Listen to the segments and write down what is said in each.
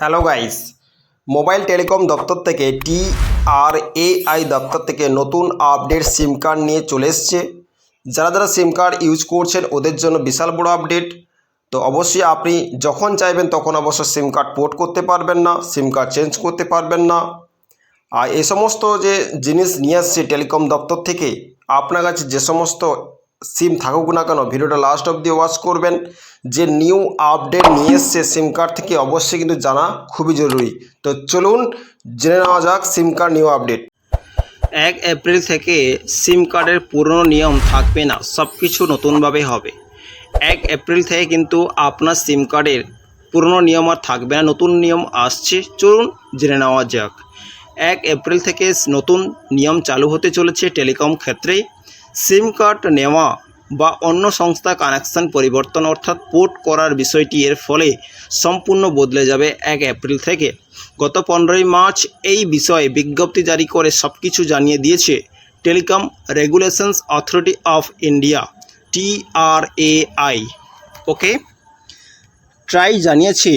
Hello guys, mobile telecom দপ্তর থেকে টি আর AI দপ্তর থেকে নতুন আপডেট সিম কার্ড নিয়ে চলে এসছে। যারা যারা সিম কার্ড ইউজ করছেন, ওদের জন্য বিশাল বড় আপডেট। তো অবশ্যই আপনি যখন চাইবেন, তখন অবশ্য সিম কার্ড পোর্ট করতে পারবেন না, সিম কার্ড চেঞ্জ করতে পারবেন না। আর এ সমস্ত যে জিনিস নিয়ে আসছে টেলিকম দপ্তর থেকে, আপনার কাছে যে সমস্ত সিম থাকুক না কেন, ভিডিওটা লাস্ট অবধি ওয়াচ করবেন। যে নিউ আপডেট নিয়ে এসছে সিম কার্ড থেকে অবশ্যই কিন্তু জানা খুবই জরুরি। তো চলুন, জেনে নেওয়া যাক সিম কার্ড নিউ আপডেট এক এপ্রিল থেকে সিম কার্ডের পুরনো নিয়ম থাকবে না সব কিছু নতুনভাবে হবে। এক এপ্রিল থেকে কিন্তু আপনার সিম কার্ডের পুরনো নিয়ম আর থাকবে না, নতুন নিয়ম আসছে। চলুন, জেনে নেওয়া যাক। এক এপ্রিল থেকে নতুন নিয়ম চালু হতে চলেছে টেলিকম ক্ষেত্রে। সিম কার্ড নেওয়া বা অন্য সংস্থা কানেকশন পরিবর্তন অর্থাৎ পোর্ট করার বিষয়টি এর ফলে সম্পূর্ণ বদলে যাবে এক এপ্রিল থেকে। গত পনেরোই মার্চ এই বিষয়ে বিজ্ঞপ্তি জারি করে সব কিছু জানিয়ে দিয়েছে telecom regulations authority of India TRAI okay? TRAI জানিয়েছে,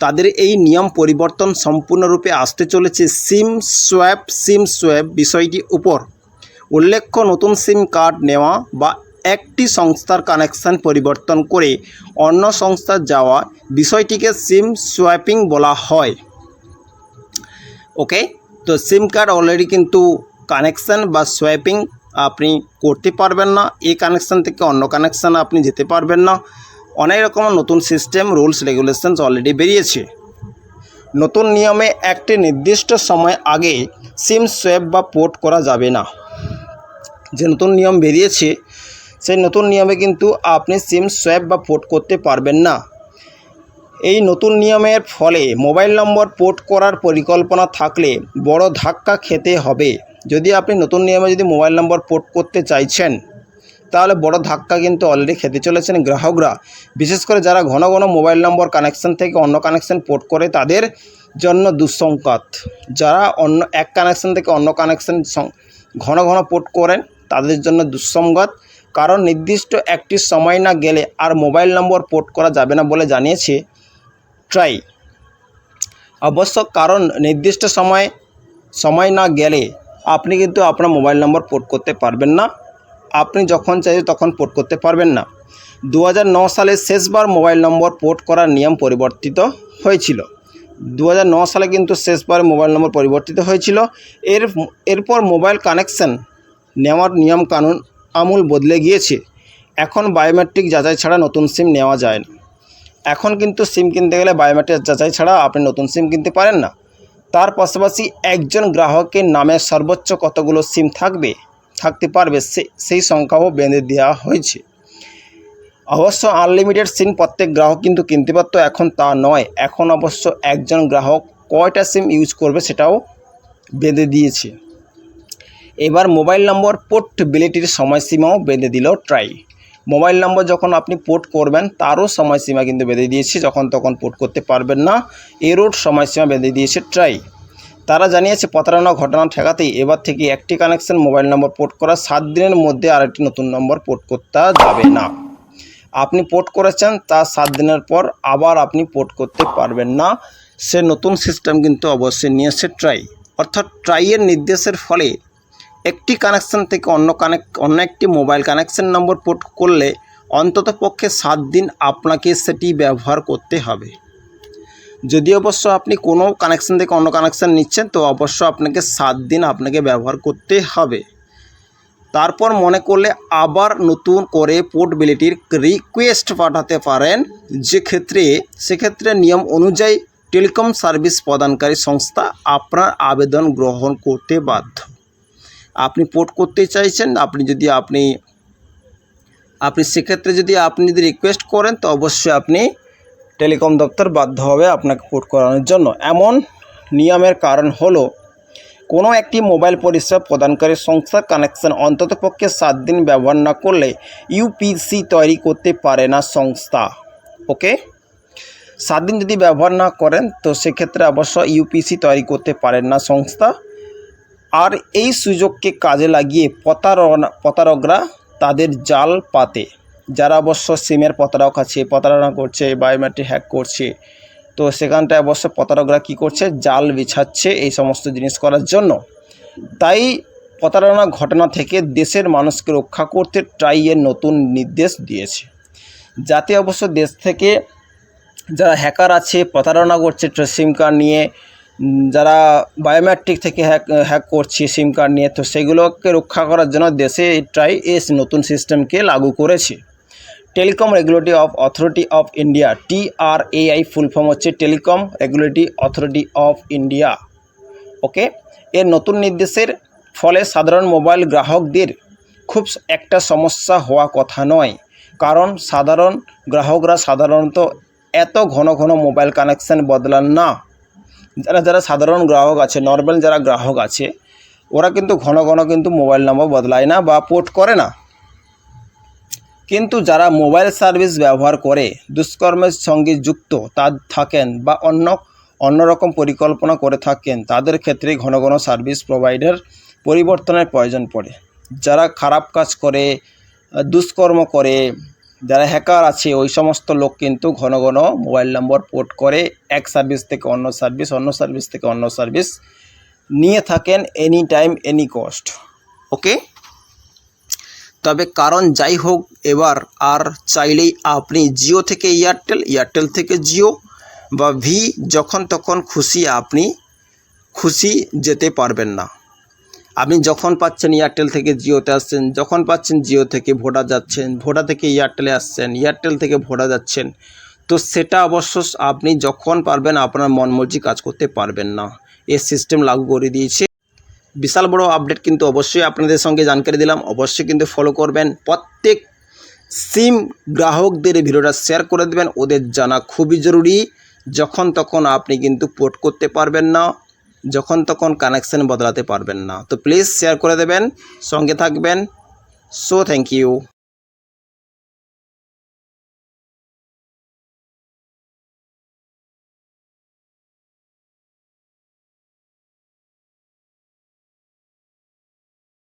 তাদের এই নিয়ম পরিবর্তন সম্পূর্ণরূপে আসতে চলেছে সিম সোয়াপ সিম সোয়াপ বিষয়টির উপর। উল্লেখ্য, নতুন সিম কার্ড নেওয়া বা একটি সংস্থার কানেকশন পরিবর্তন করে অন্য সংস্থার যাওয়া বিষয়টিকে সিম সোয়াপিং বলা হয়। ওকে? তো সিম কার্ড অলরেডি কিন্তু কানেকশান বা সোয়াপিং আপনি করতে পারবেন না। এই কানেকশান থেকে অন্য কানেকশান আপনি যেতে পারবেন না। অনেক রকম নতুন সিস্টেম, রুলস, রেগুলেশনস অলরেডি বেরিয়েছে। নতুন নিয়মে একটি নির্দিষ্ট সময় আগে সিম সোয়াপ বা পোর্ট করা যাবে না। যে নতুন নিয়ম বেরিয়েছে, সেই নতুন নিয়মে কিন্তু আপনি সিম সোয়াপ বা পোর্ট করতে পারবেন না। এই নতুন নিয়মের ফলে মোবাইল নম্বর পোর্ট করার পরিকল্পনা থাকলে বড় ধাক্কা খেতে হবে। যদি আপনি নতুন নিয়মে যদি মোবাইল নম্বর পোর্ট করতে চাইছেন, তাহলে বড় ধাক্কা কিন্তু অলরেডি খেতে চলেছেন গ্রাহকরা। বিশেষ করে যারা ঘন ঘন মোবাইল নম্বর কানেকশন থেকে অন্য কানেকশন পোর্ট করে, তাদের জন্য দুঃসংকাত যারা অন্য, এক কানেকশন থেকে অন্য কানেকশন ঘন ঘন পোর্ট করেন তাদের জন্য দুঃসংবাদ। কারণ নির্দিষ্ট একটি সময় না গেলে আর মোবাইল নম্বর পোর্ট করা যাবে না বলে জানিয়েছে ট্রাই। অবশ্য কারণ নির্দিষ্ট সময় সময় না গেলে আপনি কিন্তু আপনার মোবাইল নম্বর পোর্ট করতে পারবেন না। আপনি যখন চাইবে তখন পোর্ট করতে পারবেন না। দু সালে শেষবার মোবাইল নম্বর পোর্ট করার নিয়ম পরিবর্তিত হয়েছিল। দু সালে কিন্তু শেষবার মোবাইল নম্বর পরিবর্তিত হয়েছিল। এর, এরপর মোবাইল কানেকশন নেওয়ার নিয়ম কানুন আমূল বদলে গিয়েছে। এখন বায়োমেট্রিক যাচাই ছাড়া নতুন সিম নেওয়া যায় না। এখন কিন্তু সিম কিনতে গেলে বায়োমেট্রিক যাচাই ছাড়া আপনি নতুন সিম কিনতে পারেন না। তার পাশাপাশি একজন গ্রাহকের নামে সর্বোচ্চ কতগুলো সিম থাকবে, থাকতে পারবে সে সেই সংখ্যাও বেঁধে দেওয়া হয়েছে। অবশ্য আনলিমিটেড সিম প্রত্যেক গ্রাহক কিন্তু কিনতে পারতো, এখন তা নয়। এখন অবশ্য একজন গ্রাহক কয়টা সিম ইউজ করবে সেটাও বেঁধে দিয়েছে। এবার মোবাইল নম্বর পোর্টেবিলিটির সময়সীমাও বেঁধে দিল ট্রাই। মোবাইল নম্বর যখন আপনি পোর্ট করবেন, তারও সময়সীমা কিন্তু বেঁধে দিয়েছে, যখন তখন পোর্ট করতে পারবেন না, এরও সময়সীমা বেঁধে দিয়েছে ট্রাই। তারা জানিয়েছে, প্রতারণা ঘটনা ঠেকাতেই এবার থেকে একটি কানেকশন মোবাইল নম্বর পোর্ট করা সাত দিনের মধ্যে আরেকটি নতুন নম্বর পোর্ট করতে যাবে না। আপনি পোর্ট করেছেন, তা সাত দিনের পর আবার আপনি পোর্ট করতে পারবেন না। সে নতুন সিস্টেম কিন্তু অবশ্যই নিয়ে এসে ট্রাই। অর্থাৎ ট্রাইয়ের নির্দেশের ফলে একটি কানেকশন থেকে অন্য কানেক অন্য একটি মোবাইল কানেকশন নম্বর পোর্ট করলে অন্তত পক্ষে সাত দিন আপনাকে সেটি ব্যবহার করতে হবে। যদি অবশ্য আপনি কোনো কানেকশন থেকে অন্য কানেকশন নিচ্ছেন, তো অবশ্য আপনাকে সাত দিন আপনাকে ব্যবহার করতে হবে। তারপর মনে করলে আবার নতুন করে পোর্টবিলিটির রিকোয়েস্ট পাঠাতে পারেন। যে ক্ষেত্রে সেক্ষেত্রে নিয়ম অনুযায়ী টেলিকম সার্ভিস প্রদানকারী সংস্থা আপনার আবেদন গ্রহণ করতে বাধ্য। আপনি পোর্ট করতে চাইছেন, আপনি যদি আপনি আপনি সেক্ষেত্রে যদি আপনি যদি রিকোয়েস্ট করেন, তো অবশ্যই আপনি টেলিকম দপ্তর বাধ্য হবে আপনাকে পোর্ট করানোর জন্য। এমন নিয়মের কারণ হলো, কোনো একটি মোবাইল পরিষেবা প্রদানকারী সংস্থার কানেকশন অন্ততপক্ষে সাত দিন ব্যবহার না করলে ইউপিসি তৈরি করতে পারে না সংস্থা ওকে সাত দিন যদি ব্যবহার না করেন, তো সেক্ষেত্রে অবশ্য ইউপিসি তৈরি করতে পারেন না সংস্থা। আর এই সুযোগকে কাজে লাগিয়ে প্রতারণা প্রতারকরা তাদের জাল পাতে। যারা অবশ্য সিমের প্রতারক আছে, প্রতারণা করছে, বায়োমেট্রিক হ্যাক করছে, তো সেখানটায় অবশ্য প্রতারকরা কী করছে? জাল বিছাচ্ছে এই সমস্ত জিনিস করার জন্য। তাই প্রতারণা ঘটনা থেকে দেশের মানুষকে রক্ষা করতে ট্রাইয়ের নতুন নির্দেশ দিয়েছে। যাতে অবশ্য দেশ থেকে যারা হ্যাকার আছে, প্রতারণা করছে সিম কার্ড নিয়ে যারা বায়োমেট্রিক থেকে হ্যাক হ্যাক করছে সিম কার্ড নিয়ে, তো সেগুলোকে রক্ষা করার জন্য দেশে ট্রাই এস নতুন সিস্টেমকে লাগু করেছে। Telecom regulatory of authority of India TRAI full form হচ্ছে telecom regulatory authority of India okay এর নতুন নির্দেশের ফলে সাধারণ মোবাইল গ্রাহকদের খুব একটা সমস্যা হওয়া কথা নয়। কারণ সাধারণ গ্রাহকরা সাধারণত এত ঘন ঘন মোবাইল কানেকশান বদলান না। যারা যারা সাধারণ গ্রাহক আছে নর্মাল যারা গ্রাহক আছে, ওরা কিন্তু ঘন ঘন কিন্তু মোবাইল নম্বর বদলায় না বা পোর্ট করে না। কিন্তু যারা মোবাইল সার্ভিস ব্যবহার করে, দুষ্কর্মের সঙ্গে যুক্ত তা থাকেন বা অন্য অন্যরকম পরিকল্পনা করে থাকেন, তাদের ক্ষেত্রে ঘন ঘন সার্ভিস প্রোভাইডার পরিবর্তনের প্রয়োজন পড়ে। যারা খারাপ কাজ করে, দুষ্কর্ম করে যারা হ্যাকার আছে, ওই সমস্ত লোক কিন্তু ঘন ঘন মোবাইল নম্বর পোর্ট করে এক সার্ভিস থেকে অন্য সার্ভিস অন্য সার্ভিস থেকে অন্য সার্ভিস নিয়ে থাকেন any time any cost okay তবে কারণ যাই হোক, এবার আর চাইলেই আপনি জিও থেকে এয়ারটেল এয়ারটেল থেকে জিও বা ভি যখন তখন খুশি আপনি খুশি যেতে পারবেন না। আপনি যখন পাচ্ছেন এয়ারটেল থেকে জিওতে আসছেন, যখন পাচ্ছেন জিও থেকে ভোডা যাচ্ছেন ভোডা থেকে এয়ারটেলে আসছেন এয়ারটেল থেকে ভোডা যাচ্ছেন, তো সেটা অবশ্য আপনি যখন পারবেন আপনার মন মর্জি কাজ করতে পারবেন না। এই সিস্টেম লাগু করে দিয়েছে। বিশাল বড় আপডেট কিন্তু অবশ্যই আপনাদের সঙ্গে জানকারি দিলাম। অবশ্যই কিন্তু ফলো করবেন। প্রত্যেক সিম গ্রাহকদের ভিডিওটা শেয়ার করে দেবেন। ওদের জানা খুবই জরুরি। যখন তখন আপনি কিন্তু পোর্ট করতে পারবেন না। যখন তখন কানেকশন বদলাতে পারবেন না। তো প্লিজ শেয়ার করে দেবেন, সঙ্গে থাকবেন। So thank you